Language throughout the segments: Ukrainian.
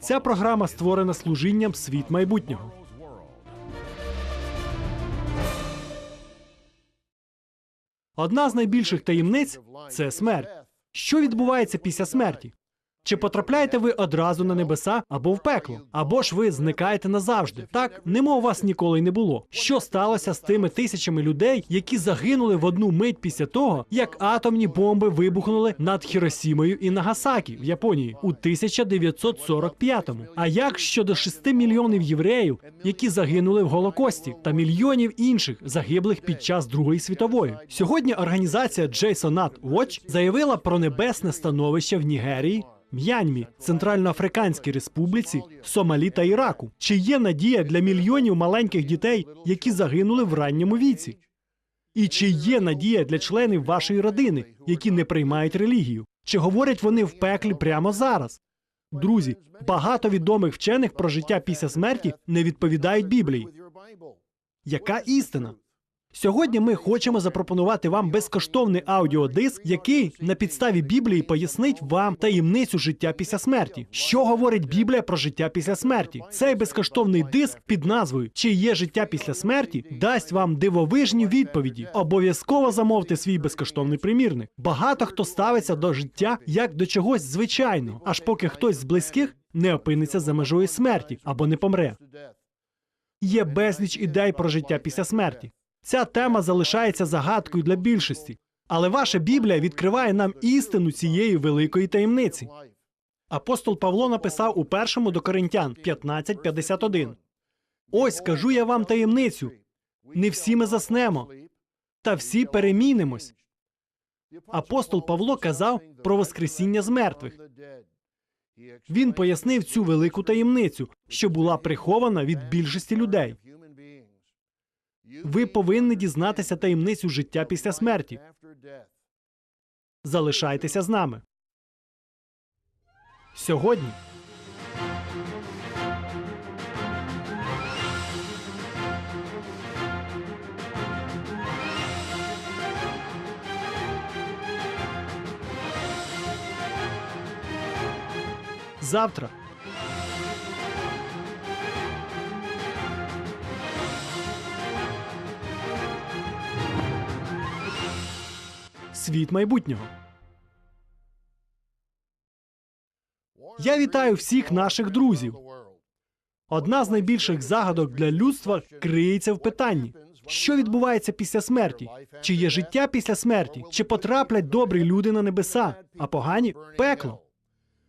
Ця програма створена служінням світ майбутнього. Одна з найбільших таємниць це смерть. Що відбувається після смерті? Чи потрапляєте ви одразу на небеса або в пекло, або ж ви зникаєте назавжди? Так, немов вас ніколи й не було. Що сталося з тими тисячами людей, які загинули в одну мить після того, як атомні бомби вибухнули над Хіросімою і Нагасакі в Японії у 1945-му? А як щодо 6 мільйонів євреїв, які загинули в Голокості, та мільйонів інших загиблих під час Другої світової? Сьогодні організація Джейсонат Watch заявила про небесне становище в Нігерії. М'яньмі, Центральноафриканській Республіці, Сомалі та Іраку. Чи є надія для мільйонів маленьких дітей, які загинули в ранньому віці? І чи є надія для членів вашої родини, які не приймають релігію? Чи говорять вони в пеклі прямо зараз? Друзі, багато відомих вчених про життя після смерті не відповідають Біблії. Яка істина? Сьогодні ми хочемо запропонувати вам безкоштовний аудіодиск, який на підставі Біблії пояснить вам таємницю життя після смерті. Що говорить Біблія про життя після смерті? Цей безкоштовний диск під назвою Чи є життя після смерті дасть вам дивовижні відповіді. Обов'язково замовте свій безкоштовний примірник. Багато хто ставиться до життя як до чогось звичайного, аж поки хтось з близьких не опиниться за межою смерті або не помре. Є безліч ідей про життя після смерті. Ця тема залишається загадкою для більшості, але ваша Біблія відкриває нам істину цієї великої таємниці. Апостол Павло написав у першому до Коринтян 15.51. Ось скажу я вам таємницю. Не всі ми заснемо, та всі перемінимось. Апостол Павло казав про Воскресіння з мертвих. Він пояснив цю велику таємницю, що була прихована від більшості людей. Ви повинні дізнатися таємницю життя після смерті. Залишайтеся з нами. Сьогодні завтра. Світ майбутнього. Я вітаю всіх наших друзів. Одна з найбільших загадок для людства криється в питанні: що відбувається після смерті? Чи є життя після смерті? Чи потраплять добрі люди на небеса, а погані пекло?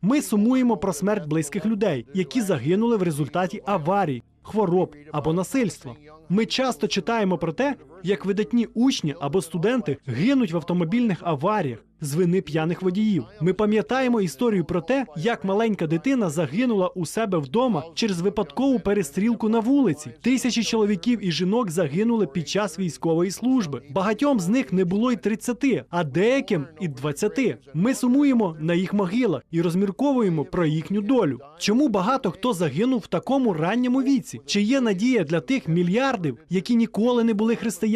Ми сумуємо про смерть близьких людей, які загинули в результаті аварій, хвороб або насильства. Ми часто читаємо про те, як видатні учні або студенти гинуть в автомобільних аваріях з вини п'яних водіїв. Ми пам'ятаємо історію про те, як маленька дитина загинула у себе вдома через випадкову перестрілку на вулиці. Тисячі чоловіків і жінок загинули під час військової служби. Багатьом з них не було й 30, а деяким і 20. Ми сумуємо на їх могилах і розмірковуємо про їхню долю. Чому багато хто загинув в такому ранньому віці? Чи є надія для тих мільярдів, які ніколи не були християнами?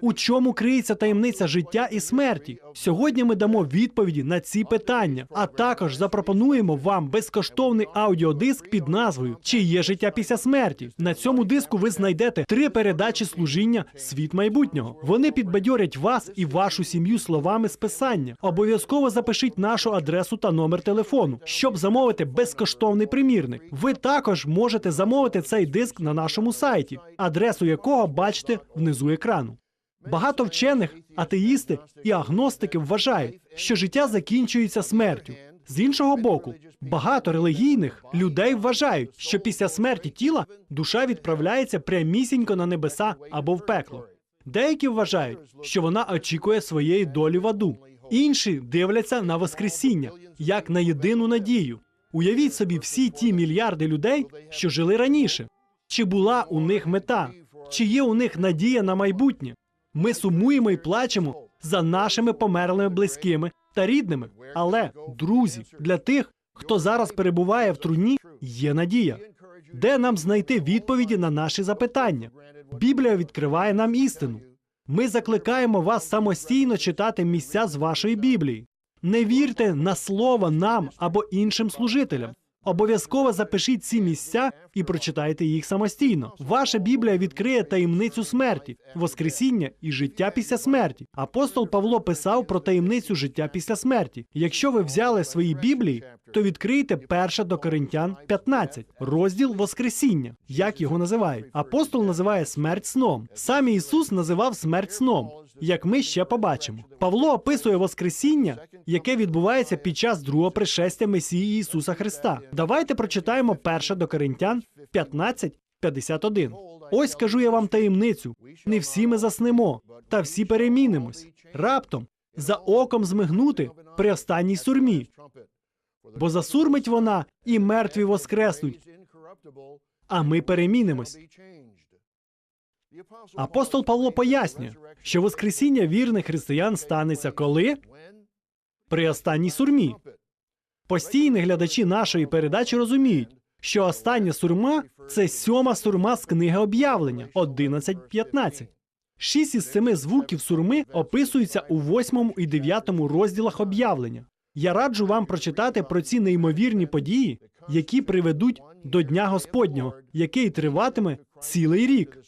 У чому криється таємниця життя і смерті? Сьогодні ми дамо відповіді на ці питання, а також запропонуємо вам безкоштовний аудіодиск під назвою Чи є життя після смерті? На цьому диску ви знайдете три передачі служіння Світ майбутнього. Вони підбадьорять вас і вашу сім'ю словами з писання. Обов'язково запишіть нашу адресу та номер телефону, щоб замовити безкоштовний примірник. Ви також можете замовити цей диск на нашому сайті, адресу якого бачите внизу екрану. Багато вчених, атеїсти і агностики вважають, що життя закінчується смертю. З іншого боку, багато релігійних людей вважають, що після смерті тіла душа відправляється прямісінько на небеса або в пекло. Деякі вважають, що вона очікує своєї долі в аду. Інші дивляться на Воскресіння як на єдину надію. Уявіть собі всі ті мільярди людей, що жили раніше. Чи була у них мета? Чи є у них надія на майбутнє? Ми сумуємо і плачемо за нашими померлими близькими та рідними. Але, друзі, для тих, хто зараз перебуває в труні, є надія. Де нам знайти відповіді на наші запитання? Біблія відкриває нам істину. Ми закликаємо вас самостійно читати місця з вашої Біблії. Не вірте на слово нам або іншим служителям. Обов'язково запишіть ці місця і прочитайте їх самостійно. Ваша Біблія відкриє таємницю смерті, воскресіння і життя після смерті. Апостол Павло писав про таємницю життя після смерті. Якщо ви взяли свої Біблії, то відкрийте 1 до Коринтян 15, розділ Воскресіння. Як його називають? Апостол називає смерть сном. Сам Ісус називав смерть сном, як ми ще побачимо. Павло описує Воскресіння, яке відбувається під час другого пришестя Месії Ісуса Христа. Давайте прочитаємо 1 до Коринтян 15, 51. Ось скажу я вам таємницю: не всі ми заснемо, та всі перемінимось. Раптом за оком змигнути при останній сурмі. Бо засурмить вона, і мертві воскреснуть, а ми перемінимось. Апостол Павло пояснює, що Воскресіння вірних християн станеться коли? При останній сурмі. Постійні глядачі нашої передачі розуміють, що остання сурма це сьома сурма з книги об'явлення 11.15. Шість із семи звуків сурми описуються у восьмому і дев'ятому розділах об'явлення. Я раджу вам прочитати про ці неймовірні події, які приведуть до Дня Господнього, який триватиме цілий рік.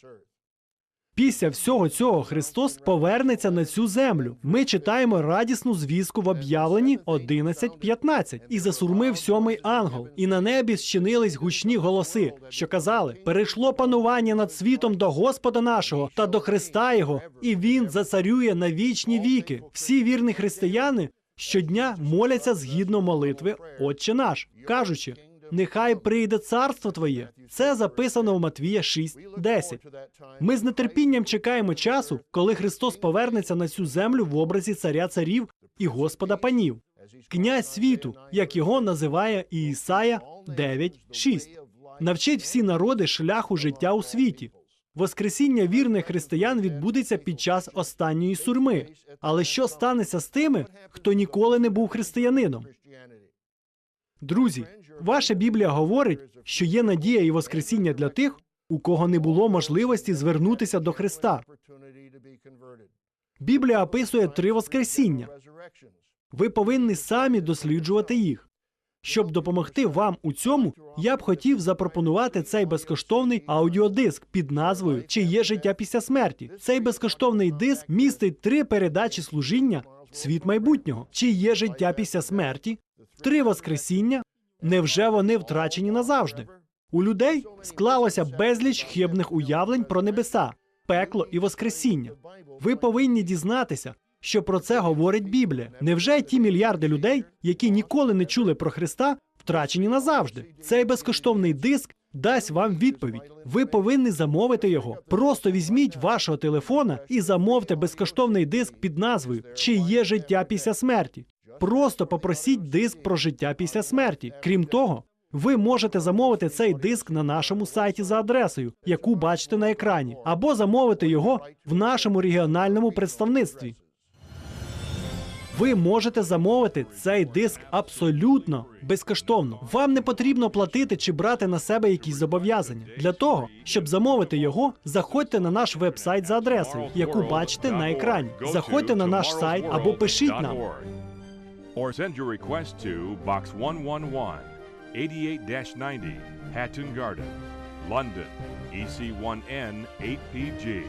Після всього цього Христос повернеться на цю землю. Ми читаємо радісну звістку в об'явленні 11.15. І засурмив сьомий ангел, і на небі зчинились гучні голоси, що казали: перейшло панування над світом до Господа нашого та до Христа Його, і Він зацарює на вічні віки. Всі вірні християни щодня моляться згідно молитви Отче наш, кажучи. Нехай прийде царство твоє. Це записано в Матвія 6.10. Ми з нетерпінням чекаємо часу, коли Христос повернеться на цю землю в образі царя царів і Господа панів, князь світу, як його називає і Ісая 9.6. Навчить всі народи шляху життя у світі. Воскресіння вірних християн відбудеться під час останньої сурми. Але що станеться з тими, хто ніколи не був християнином? Друзі, ваша Біблія говорить, що є надія і воскресіння для тих, у кого не було можливості звернутися до Христа. Біблія описує три воскресіння. Ви повинні самі досліджувати їх. Щоб допомогти вам у цьому, я б хотів запропонувати цей безкоштовний аудіодиск під назвою Чи є життя після смерті. Цей безкоштовний диск містить три передачі служіння Світ майбутнього. Чи є життя після смерті? Три воскресіння. Невже вони втрачені назавжди? У людей склалося безліч хибних уявлень про небеса, пекло і воскресіння. Ви повинні дізнатися, що про це говорить Біблія. Невже ті мільярди людей, які ніколи не чули про Христа, втрачені назавжди? Цей безкоштовний диск дасть вам відповідь. Ви повинні замовити його. Просто візьміть вашого телефона і замовте безкоштовний диск під назвою Чи є життя після смерті. Просто попросіть диск про життя після смерті. Крім того, ви можете замовити цей диск на нашому сайті за адресою, яку бачите на екрані, або замовити його в нашому регіональному представництві. Ви можете замовити цей диск абсолютно безкоштовно. Вам не потрібно платити чи брати на себе якісь зобов'язання. Для того, щоб замовити його, заходьте на наш веб-сайт за адресою, яку бачите на екрані. Заходьте на наш сайт або пишіть нам. Or send your request to Box 111, 88 90, Hatton Garden, London, E EC1N 8PG.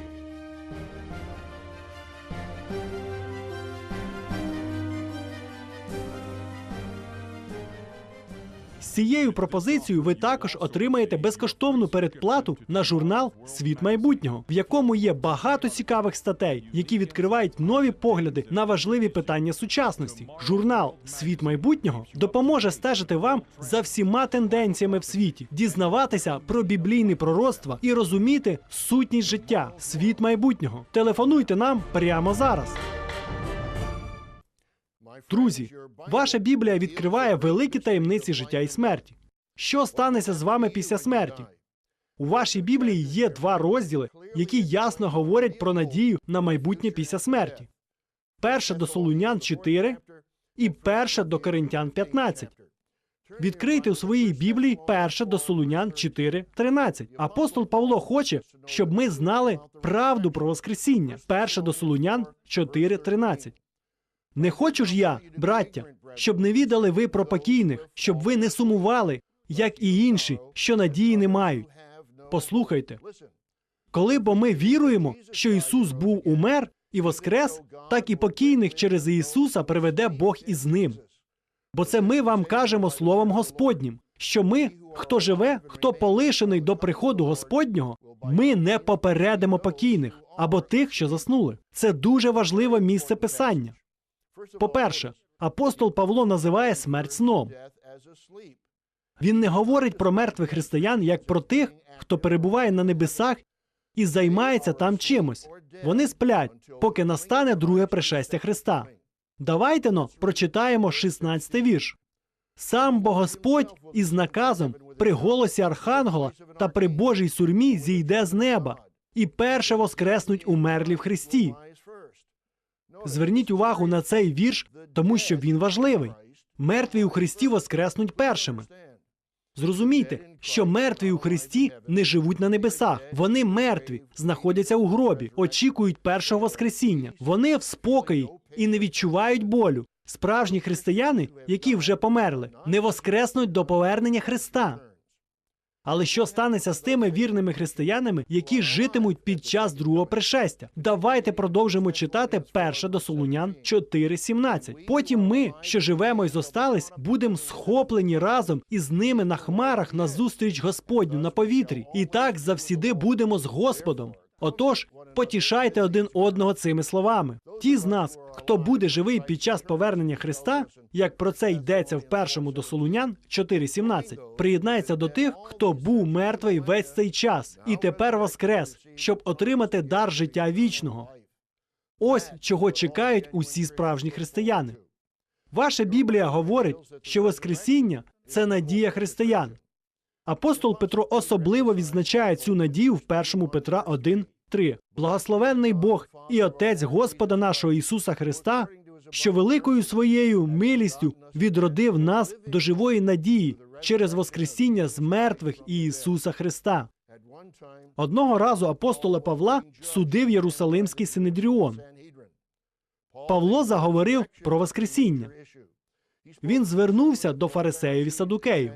Цією пропозицією ви також отримаєте безкоштовну передплату на журнал Світ майбутнього, в якому є багато цікавих статей, які відкривають нові погляди на важливі питання сучасності. Журнал Світ майбутнього допоможе стежити вам за всіма тенденціями в світі, дізнаватися про біблійні пророцтва і розуміти сутність життя, світ майбутнього. Телефонуйте нам прямо зараз. Друзі, ваша Біблія відкриває великі таємниці життя і смерті. Що станеться з вами після смерті? У вашій Біблії є два розділи, які ясно говорять про надію на майбутнє після смерті. Перше до Солунян 4 і перше до Коринтян 15. Відкрийте у своїй Біблії перше до Солунян 4.13. Апостол Павло хоче, щоб ми знали правду про Воскресіння. Перше до Солунян 4.13. Не хочу ж я, браття, щоб не відали ви про покійних, щоб ви не сумували, як і інші, що надії не мають. Послухайте, коли бо ми віруємо, що Ісус був умер і воскрес, так і покійних через Ісуса приведе Бог із ним. Бо це ми вам кажемо словом Господнім, що ми, хто живе, хто полишений до приходу Господнього, ми не попередимо покійних або тих, що заснули. Це дуже важливе місце писання. По-перше, апостол Павло називає смерть сном. Він не говорить про мертвих християн як про тих, хто перебуває на небесах і займається там чимось. Вони сплять, поки настане друге пришестя Христа. Давайте но прочитаємо 16 вірш. Сам бо Господь із наказом при голосі архангела та при Божій сурмі зійде з неба, і перше воскреснуть умерлі в Христі. Зверніть увагу на цей вірш, тому що він важливий. Мертві у Христі воскреснуть першими. Зрозумійте, що мертві у Христі не живуть на небесах. Вони мертві, знаходяться у гробі, очікують першого воскресіння. Вони в спокої і не відчувають болю. Справжні християни, які вже померли, не воскреснуть до повернення Христа. Але що станеться з тими вірними християнами, які житимуть під час другого пришестя? Давайте продовжимо читати перше до Солунян 4.17. Потім ми, що живемо і зостались, будемо схоплені разом із ними на хмарах на зустріч Господню на повітрі, і так завсіди будемо з Господом. Отож, потішайте один одного цими словами. Ті з нас, хто буде живий під час повернення Христа, як про це йдеться в першому до Солунян 4.17, приєднається до тих, хто був мертвий весь цей час і тепер воскрес, щоб отримати дар життя вічного. Ось чого чекають усі справжні християни. Ваша Біблія говорить, що Воскресіння це надія християн. Апостол Петро особливо відзначає цю надію в 1 Петра 1, 3. Благословенний Бог і Отець Господа нашого Ісуса Христа, що великою своєю милістю відродив нас до живої надії через Воскресіння з мертвих Ісуса Христа. Одного разу апостола Павла судив Єрусалимський Синедріон. Павло заговорив про Воскресіння. Він звернувся до фарисеїв і садукеїв.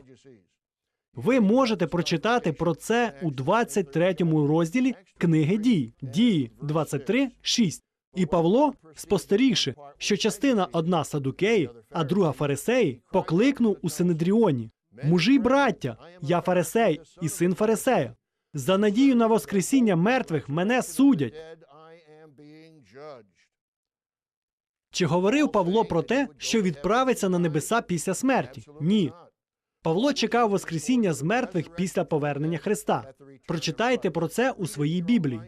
Ви можете прочитати про це у 23 розділі книги дій, дії 23, 6. І Павло, спостерігши, що частина одна садукеї, а друга фарисеї, покликнув у Синедріоні. Мужі браття, я фарисей і син фарисея. За надію на воскресіння мертвих мене судять. Чи говорив Павло про те, що відправиться на небеса після смерті? Ні. Павло чекав Воскресіння з мертвих після повернення Христа. Прочитайте про це у своїй Біблії.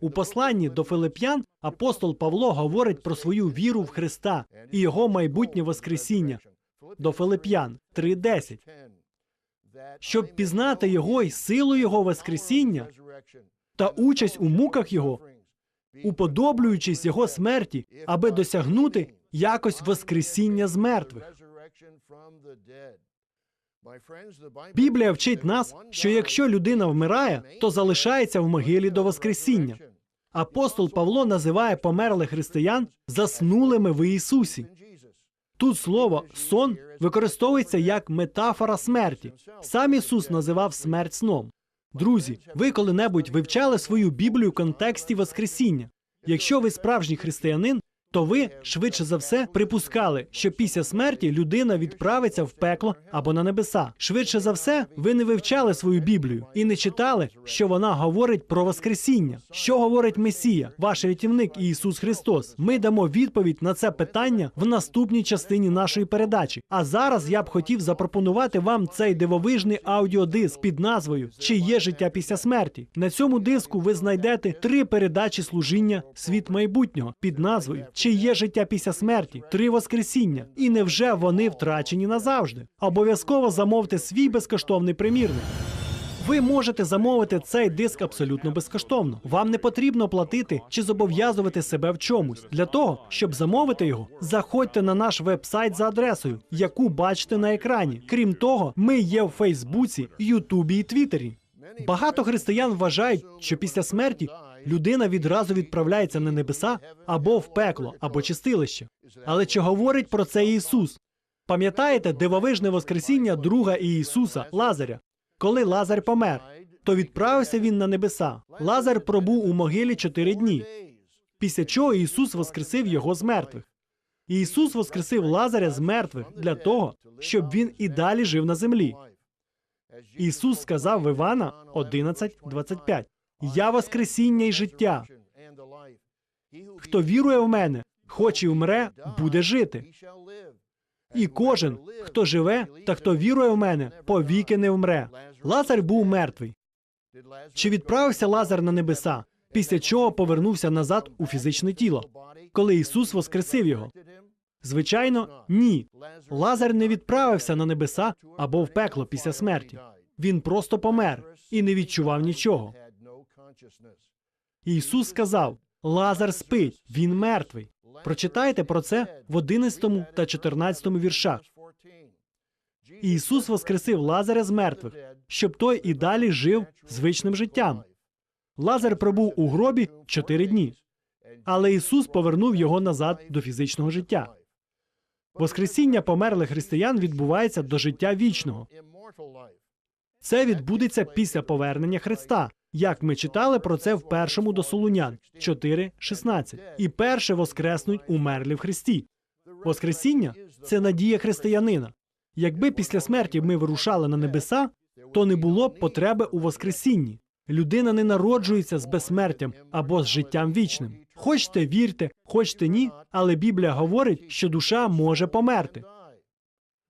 У посланні до Филип'ян апостол Павло говорить про свою віру в Христа і його майбутнє Воскресіння до Филип'ян 3.10. Щоб пізнати його й силу його Воскресіння та участь у муках його, уподоблюючись його смерті, аби досягнути якось Воскресіння з мертвих. Біблія вчить нас, що якщо людина вмирає, то залишається в могилі до Воскресіння. Апостол Павло називає померлих християн заснулими в Ісусі. Тут слово сон використовується як метафора смерті. Сам Ісус називав смерть сном. Друзі, ви коли-небудь вивчали свою Біблію в контексті Воскресіння. Якщо ви справжній християнин, то ви швидше за все припускали, що після смерті людина відправиться в пекло або на небеса. Швидше за все, ви не вивчали свою Біблію і не читали, що вона говорить про Воскресіння. Що говорить Месія, ваш рятівник Ісус Христос? Ми дамо відповідь на це питання в наступній частині нашої передачі. А зараз я б хотів запропонувати вам цей дивовижний аудіодиск під назвою Чи є життя після смерті? На цьому диску ви знайдете три передачі служіння Світ майбутнього під назвою Чи є життя після смерті? Три воскресіння. І невже вони втрачені назавжди? Обов'язково замовте свій безкоштовний примірник. Ви можете замовити цей диск абсолютно безкоштовно. Вам не потрібно платити чи зобов'язувати себе в чомусь. Для того, щоб замовити його, заходьте на наш веб-сайт за адресою, яку бачите на екрані. Крім того, ми є в Фейсбуці, Ютубі і Твіттері. Багато християн вважають, що після смерті людина відразу відправляється на небеса або в пекло, або чистилище. Але чи говорить про це Ісус? Пам'ятаєте дивовижне воскресіння друга Ісуса Лазаря? Коли Лазар помер, то відправився він на небеса. Лазар пробув у могилі чотири дні, після чого Ісус воскресив його з мертвих. Ісус воскресив Лазаря з мертвих для того, щоб він і далі жив на землі. Ісус сказав в Івана 11.25 «Я воскресіння і життя. Хто вірує в мене, хоч і вмре, буде жити. І кожен, хто живе та хто вірує в мене, повіки не вмре. Лазар був мертвий. Чи відправився Лазар на небеса, після чого повернувся назад у фізичне тіло, коли Ісус воскресив його? Звичайно, ні. Лазар не відправився на небеса або в пекло після смерті. Він просто помер і не відчував нічого. Ісус сказав: Лазар спить, він мертвий. Прочитайте про це в 11 та 14 віршах. Ісус воскресив Лазаря з мертвих, щоб той і далі жив звичним життям. Лазар пробув у гробі чотири дні, але Ісус повернув його назад до фізичного життя. Воскресіння померлих християн відбувається до життя вічного. Це відбудеться після повернення Христа, як ми читали про це в першому до Солунян 4.16. І перше воскреснуть умерлі в Христі. Воскресіння це надія християнина. Якби після смерті ми вирушали на небеса, то не було б потреби у Воскресінні. Людина не народжується з безсмертям або з життям вічним. Хочете вірте, хочете ні, але Біблія говорить, що душа може померти.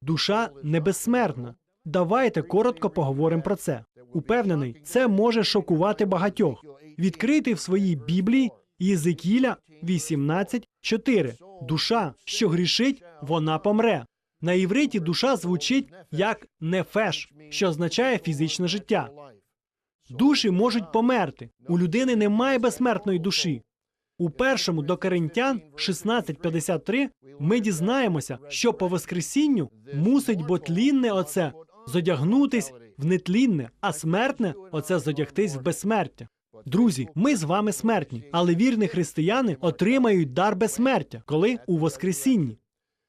Душа не безсмертна. Давайте коротко поговоримо про це. Упевнений, це може шокувати багатьох. Відкрийте в своїй Біблії Єзикіля 18.4. Душа, що грішить, вона помре. На івриті душа звучить як нефеш, що означає фізичне життя. Душі можуть померти. У людини немає безсмертної душі. У першому до Коринтян 16.53 ми дізнаємося, що по Воскресінню мусить бо тлінне оце зодягнутись в нетлінне, а смертне оце зодягтись в безсмертя. Друзі, ми з вами смертні, але вірні християни отримають дар безсмертя, коли у Воскресінні.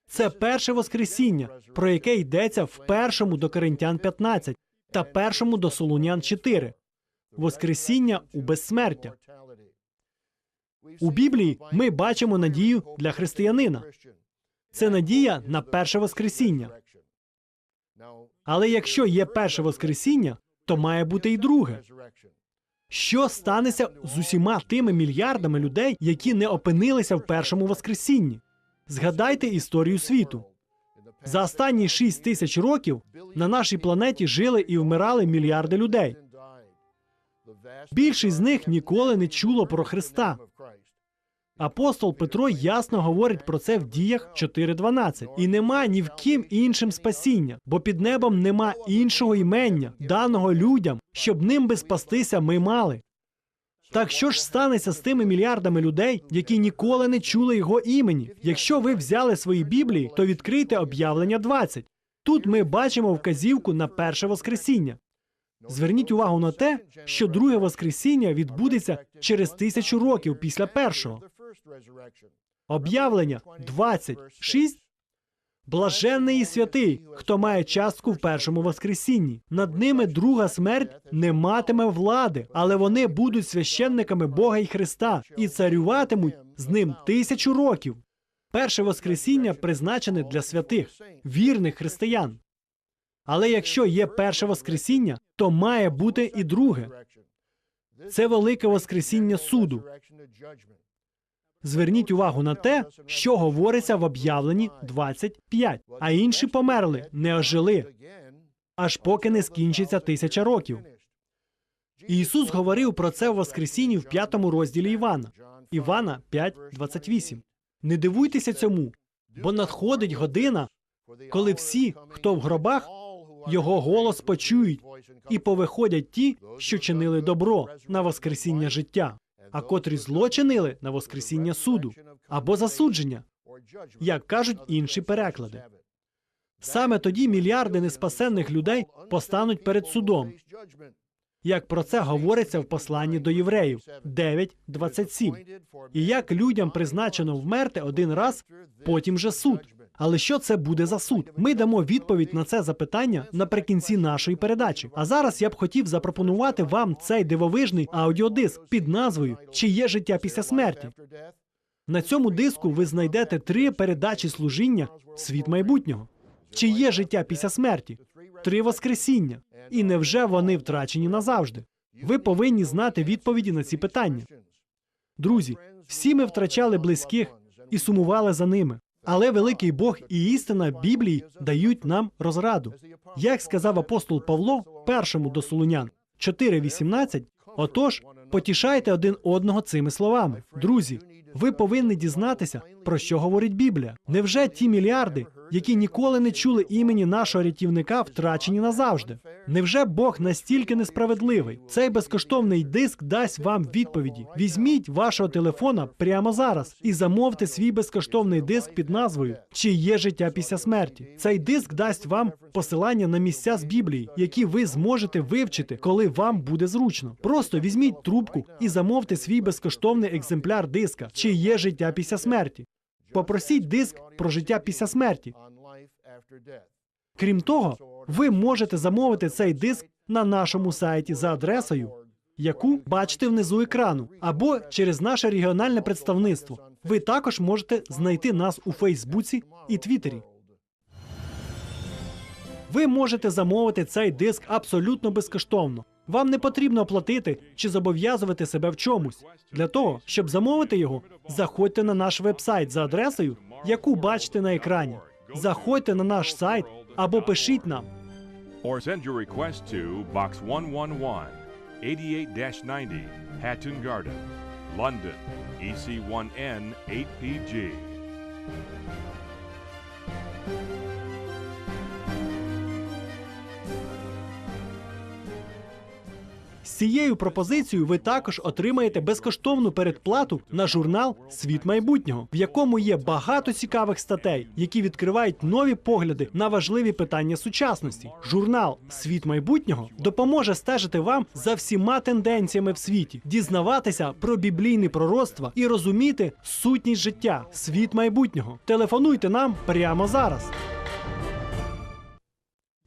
Це перше Воскресіння, про яке йдеться в першому до Коринтян 15 та першому до Солунян 4. Воскресіння у безсмертя. У Біблії ми бачимо надію для християнина. Це надія на перше Воскресіння. Але якщо є перше Воскресіння, то має бути і друге. Що станеться з усіма тими мільярдами людей, які не опинилися в першому Воскресінні? Згадайте історію світу. За останні 6 тисяч років на нашій планеті жили і вмирали мільярди людей. Більшість з них ніколи не чуло про Христа. Апостол Петро ясно говорить про це в діях 4.12. І нема ні в ким іншим спасіння, бо під небом нема іншого імення, даного людям, щоб ним би спастися ми мали. Так що ж станеться з тими мільярдами людей, які ніколи не чули його імені? Якщо ви взяли свої біблії, то відкрийте об'явлення 20. Тут ми бачимо вказівку на перше воскресіння. Зверніть увагу на те, що друге воскресіння відбудеться через тисячу років після першого. Об'явлення 26. Блаженний і святий, хто має частку в першому воскресінні. Над ними друга смерть не матиме влади, але вони будуть священниками Бога і Христа і царюватимуть з ним тисячу років. Перше воскресіння призначене для святих, вірних християн. Але якщо є перше воскресіння, то має бути і друге. Це велике воскресіння суду. Зверніть увагу на те, що говориться в об'явленні 25. а інші померли, не ожили, аж поки не скінчиться тисяча років. Ісус говорив про це в Воскресінні в п'ятому розділі Івана. Івана 5.28. Не дивуйтеся цьому, бо надходить година, коли всі, хто в гробах, його голос почують, і повиходять ті, що чинили добро на Воскресіння життя, а котрі зло чинили на Воскресіння суду або засудження, як кажуть інші переклади. Саме тоді мільярди неспасенних людей постануть перед судом, як про це говориться в посланні до євреїв 9.27. І як людям призначено вмерти один раз, потім же суд. Але що це буде за суд? Ми дамо відповідь на це запитання наприкінці нашої передачі. А зараз я б хотів запропонувати вам цей дивовижний аудіодиск під назвою Чи є життя після смерті? На цьому диску ви знайдете три передачі служіння Світ майбутнього. Чи є життя після смерті? Три воскресіння. І невже вони втрачені назавжди? Ви повинні знати відповіді на ці питання. Друзі, всі ми втрачали близьких і сумували за ними. Але великий Бог і істина Біблії дають нам розраду. Як сказав апостол Павло першому до Солунян 4.18, отож, потішайте один одного цими словами. Друзі, ви повинні дізнатися, про що говорить Біблія. Невже ті мільярди, які ніколи не чули імені нашого рятівника, втрачені назавжди? Невже Бог настільки несправедливий? Цей безкоштовний диск дасть вам відповіді. Візьміть вашого телефона прямо зараз і замовте свій безкоштовний диск під назвою Чи є життя після смерті? Цей диск дасть вам посилання на місця з Біблії, які ви зможете вивчити, коли вам буде зручно. Просто візьміть трубку і замовте свій безкоштовний екземпляр диска Чи є життя після смерті. Попросіть диск про життя після смерті. Крім того, ви можете замовити цей диск на нашому сайті за адресою, яку бачите внизу екрану, або через наше регіональне представництво. Ви також можете знайти нас у Фейсбуці і Твіттері. Ви можете замовити цей диск абсолютно безкоштовно. Вам не потрібно платити чи зобов'язувати себе в чомусь. Для того, щоб замовити його, заходьте на наш веб-сайт за адресою, яку бачите на екрані. Заходьте на наш сайт або пишіть нам. Or send your request to Box 111, 88-90, Hatton Garden, London, EC1N8PG. З цією пропозицією ви також отримаєте безкоштовну передплату на журнал Світ майбутнього, в якому є багато цікавих статей, які відкривають нові погляди на важливі питання сучасності. Журнал Світ майбутнього допоможе стежити вам за всіма тенденціями в світі, дізнаватися про біблійні пророцтва і розуміти сутність життя, світ майбутнього. Телефонуйте нам прямо зараз.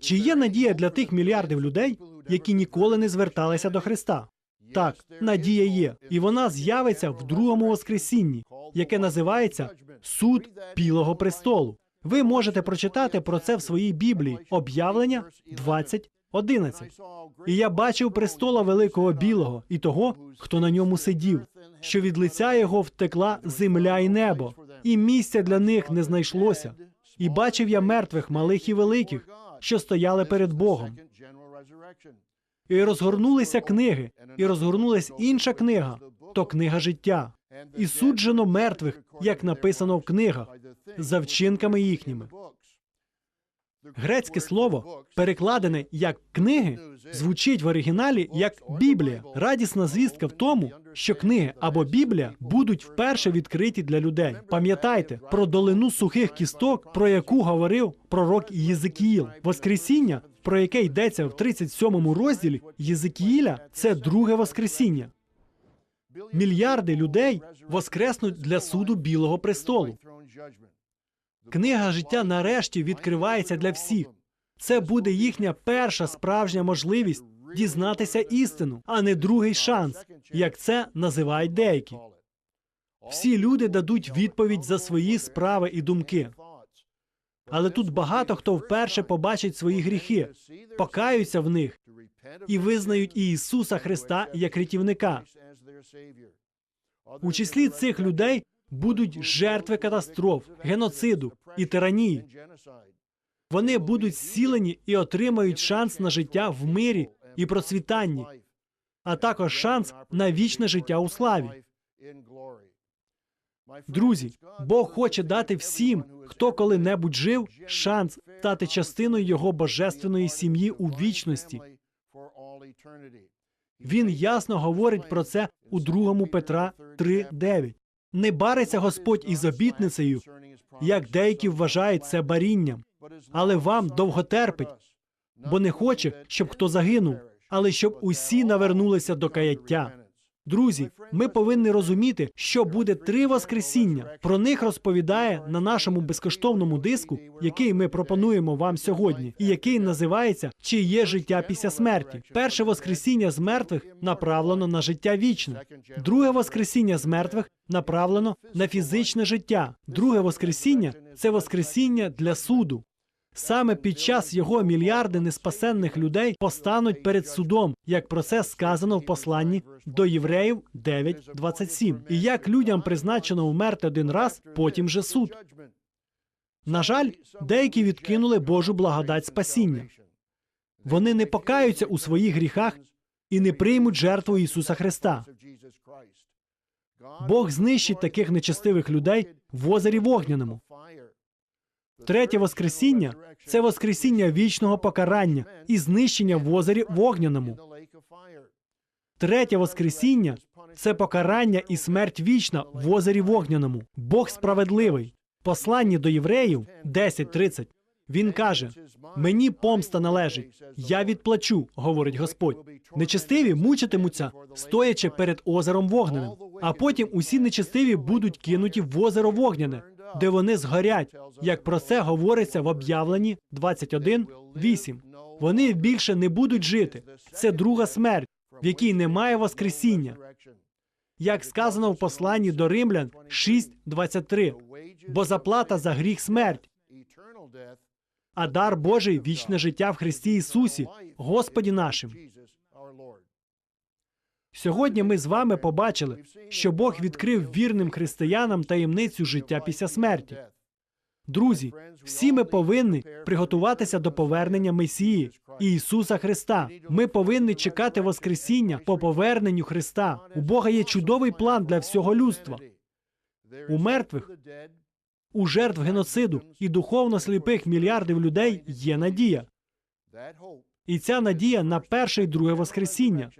Чи є надія для тих мільярдів людей, які ніколи не зверталися до Христа? Так, надія є, і вона з'явиться в другому воскресінні, яке називається Суд Білого престолу. Ви можете прочитати про це в своїй Біблії, об'явлення 20.11. І я бачив престола великого білого і того, хто на ньому сидів, що від лиця його втекла земля і небо, і місця для них не знайшлося. І бачив я мертвих, малих і великих, що стояли перед Богом. І розгорнулися книги, і розгорнулась інша книга, то книга життя. І суджено мертвих, як написано в книгах, за вчинками їхніми. Грецьке слово, перекладене як книги, звучить в оригіналі як Біблія. Радісна звістка в тому, що книги або Біблія будуть вперше відкриті для людей. Пам'ятайте про долину сухих кісток, про яку говорив пророк Єзикіїл. Воскресіння, про яке йдеться в 37-му розділі Єзикіїля, це друге воскресіння. Мільярди людей воскреснуть для суду білого престолу. Книга життя нарешті відкривається для всіх. Це буде їхня перша справжня можливість дізнатися істину, а не другий шанс, як це називають деякі. Всі люди дадуть відповідь за свої справи і думки. Але тут багато хто вперше побачить свої гріхи, покаються в них і визнають Ісуса Христа як рятівника. У числі цих людей будуть жертви катастроф, геноциду і тиранії. Вони будуть зцілені і отримають шанс на життя в мирі і процвітанні, а також шанс на вічне життя у славі. Друзі, Бог хоче дати всім, хто коли-небудь жив, шанс стати частиною його божественної сім'ї у вічності. Він ясно говорить про це у 2 Петра 3.9. Не бариться Господь із обітницею, як деякі вважають це барінням, але вам довго терпить, бо не хоче, щоб хто загинув, але щоб усі навернулися до каяття. Друзі, ми повинні розуміти, що буде три воскресіння. Про них розповідає на нашому безкоштовному диску, який ми пропонуємо вам сьогодні, і який називається Чи є життя після смерті. Перше воскресіння з мертвих направлено на життя вічне. Друге воскресіння з мертвих направлено на фізичне життя. Друге воскресіння це воскресіння для суду. Саме під час його мільярди неспасенних людей постануть перед судом, як про це сказано в посланні до євреїв 9.27. І як людям призначено вмерти один раз, потім же суд. На жаль, деякі відкинули Божу благодать спасіння. Вони не покаються у своїх гріхах і не приймуть жертву Ісуса Христа. Бог знищить таких нечестивих людей в озері вогняному. Третє воскресіння це воскресіння вічного покарання і знищення в озері вогняному. Третє воскресіння це покарання і смерть вічна в озері вогняному. Бог справедливий. Посланні до євреїв 10.30. Він каже: Мені помста належить, я відплачу, говорить Господь. Нечестиві мучитимуться, стоячи перед озером вогненим. А потім усі нечестиві будуть кинуті в озеро вогняне, де вони згорять, як про це говориться в об'явленні 21.8. Вони більше не будуть жити. Це друга смерть, в якій немає воскресіння. Як сказано в посланні до римлян 6.23. Бо заплата за гріх смерть, а дар Божий вічне життя в Христі Ісусі, Господі нашим. Сьогодні ми з вами побачили, що Бог відкрив вірним християнам таємницю життя після смерті. Друзі, всі ми повинні приготуватися до повернення Месії і Ісуса Христа. Ми повинні чекати Воскресіння по поверненню Христа. У Бога є чудовий план для всього людства. У мертвих, у жертв геноциду і духовно сліпих мільярдів людей є надія. І ця надія на перше і друге Воскресіння.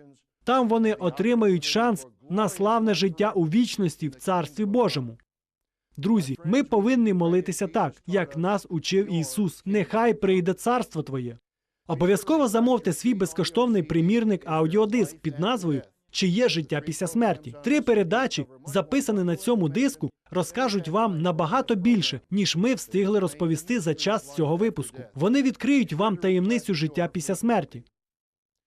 Там вони отримають шанс на славне життя у вічності в Царстві Божому. Друзі, ми повинні молитися так, як нас учив Ісус. Нехай прийде царство Твоє. Обов'язково замовте свій безкоштовний примірник аудіодиск під назвою Чи є життя після смерті. Три передачі, записані на цьому диску, розкажуть вам набагато більше, ніж ми встигли розповісти за час цього випуску. Вони відкриють вам таємницю життя після смерті.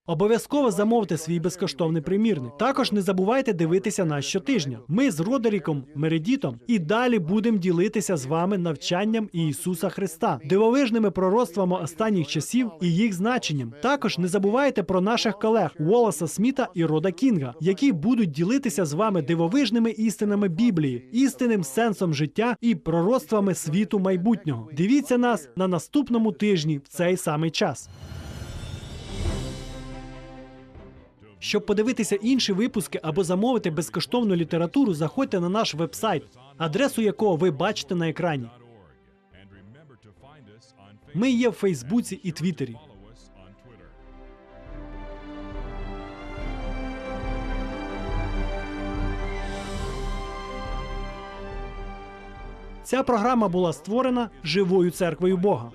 Обов'язково замовте свій безкоштовний примірник. Також не забувайте дивитися нас щотижня. Ми з Родеріком Мередітом і далі будемо ділитися з вами навчанням Ісуса Христа, дивовижними пророцтвами останніх часів і їх значенням. Також не забувайте про наших колег Уоллеса Сміта і Рода Кінга, які будуть ділитися з вами дивовижними істинами Біблії, істинним сенсом життя і пророцтвами світу майбутнього. Дивіться нас на наступному тижні в цей самий час. Щоб подивитися інші випуски або замовити безкоштовну літературу, заходьте на наш вебсайт, адресу якого ви бачите на екрані. Ми є в Фейсбуці і Твіттері. Ця програма була створена живою церквою Бога.